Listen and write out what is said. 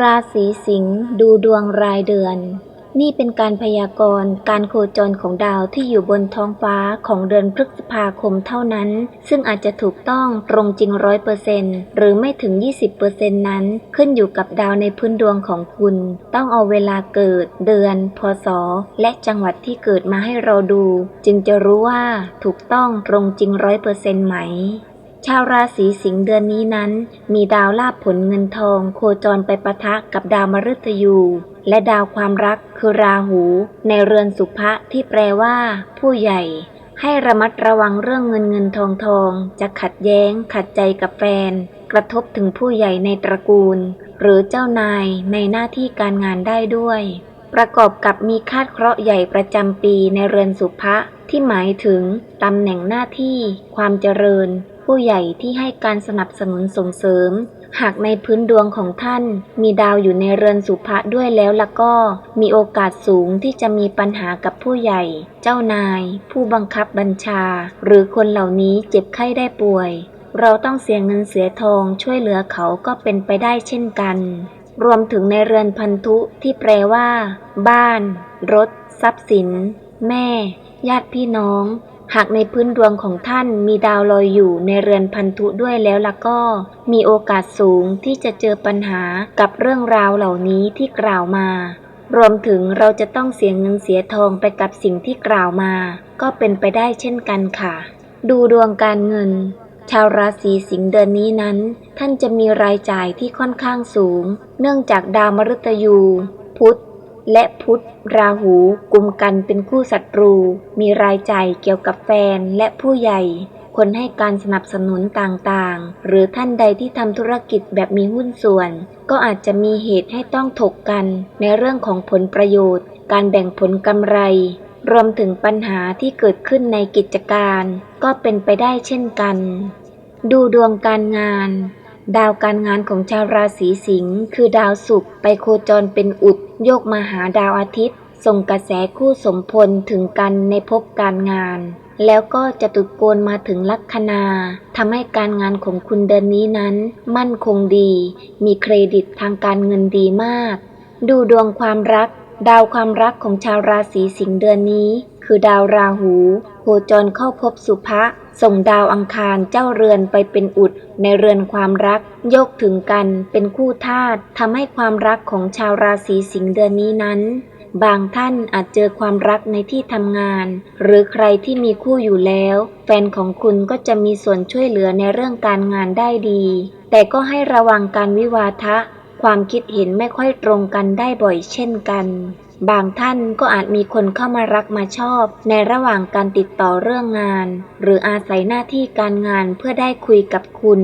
ราศีสิงห์ดูดวงรายเดือน นี่เป็นการพยากรณ์การโคจรของดาวที่อยู่บนท้องฟ้าของเดือนพฤษภาคมเท่านั้น ซึ่งอาจจะถูกต้องตรงจริงร้อยเปอร์เซนหรือไม่ถึง 20%เปอร์เซ็นนั้น ขึ้นอยู่กับดาวในพื้นดวงของคุณ ต้องเอาเวลาเกิด เดือน พศ และจังหวัดที่เกิดมาให้เราดู จึงจะรู้ว่าถูกต้องตรงจริงร้อยเปอร์เซนไหม ชาวราศีสิงห์เดือนนี้นั้น มีดาวลาภผลเงินทอง โคจรไปประทะกับดาวมฤตยู และดาวความรักคือราหู ในเรือนสุภะที่แปลว่า ผู้ใหญ่ ให้ระมัดระวังเรื่องเงินเงินทองทอง จะขัดแย้ง ขัดใจกับแฟน กระทบถึงผู้ใหญ่ในตระกูล หรือเจ้านายในหน้าที่การงานได้ด้วย ประกอบกับมีคาดเคราะห์ใหญ่ประจำปีในเรือนสุภะที่หมายถึงตำแหน่งหน้าที่ ความเจริญ ผู้ใหญ่ที่ให้การสนับสนุนส่งเสริม หากในพื้นดวงของท่านมีดาวอยู่ในเรือนสุภะด้วยแล้วละก็ มีโอกาสสูงที่จะมีปัญหากับผู้ใหญ่ เจ้านาย ผู้บังคับบัญชา หรือคนเหล่านี้เจ็บไข้ได้ป่วย เราต้องเสียเงินเสียทองช่วยเหลือเขาก็เป็นไปได้เช่นกัน รวมถึงในเรือนพันธุที่แปลว่า บ้าน รถ ทรัพย์สิน แม่ ญาติพี่น้อง หากในพื้นดวงของท่านมีดาวลอยอยู่ในเรือนพันธุด้วยแล้วล่ะก็ มีโอกาสสูงที่จะเจอปัญหากับเรื่องราวเหล่านี้ที่กล่าวมา รวมถึงเราจะต้องเสียเงินเสียทองไปกับสิ่งที่กล่าวมา ก็เป็นไปได้เช่นกันค่ะ ดูดวงการเงิน ชาวราศีสิงห์เดือนนี้นั้น ท่านจะมีรายจ่ายที่ค่อนข้างสูง เนื่องจากดาวมฤตยู พุธ และพุธราหูกุมกันเป็นคู่ศัตรู มีรายจ่ายเกี่ยวกับแฟนและผู้ใหญ่ คนให้การสนับสนุนต่างๆ หรือท่านใดที่ทำธุรกิจแบบมีหุ้นส่วน ก็อาจจะมีเหตุให้ต้องถกกัน ในเรื่องของผลประโยชน์ การแบ่งผลกำไร รวมถึงปัญหาที่เกิดขึ้นในกิจการ ก็เป็นไปได้เช่นกัน ดูดวงการงาน ดาวการงานของชาวราศีสิงห์คือดาวศุกร์ไปโคจรเป็นอุด โยกมาหาดาวอาทิตย์ ส่งกระแสคู่สมพลถึงกันในภพการงาน แล้วก็จะตุดโกนมาถึงลัคนาทำให้การงานของคุณเดือนนี้นั้น มั่นคงดี มีเครดิตทางการเงินดีมาก ดูดวงความรัก ดาวความรักของชาวราศีสิงห์เดือนนี้ คือดาวราหูโคจรเข้าพบสุภะส่งดาวอังคารเจ้าเรือนไปเป็นอุดในเรือนความรัก โยกถึงกันเป็นคู่ธาตุทำให้ความรักของชาวราศีสิงห์เดือนนี้นั้น บางท่านอาจเจอความรักในที่ทำงาน หรือใครที่มีคู่อยู่แล้ว แฟนของคุณก็จะมีส่วนช่วยเหลือในเรื่องการงานได้ดี แต่ก็ให้ระวังการวิวาทะ ความคิดเห็นไม่ค่อยตรงกันได้บ่อยเช่นกัน บางท่านก็อาจมีคนเข้ามารักมาชอบ ในระหว่างการติดต่อเรื่องงาน หรืออาศัยหน้าที่การงานเพื่อได้คุยกับคุณ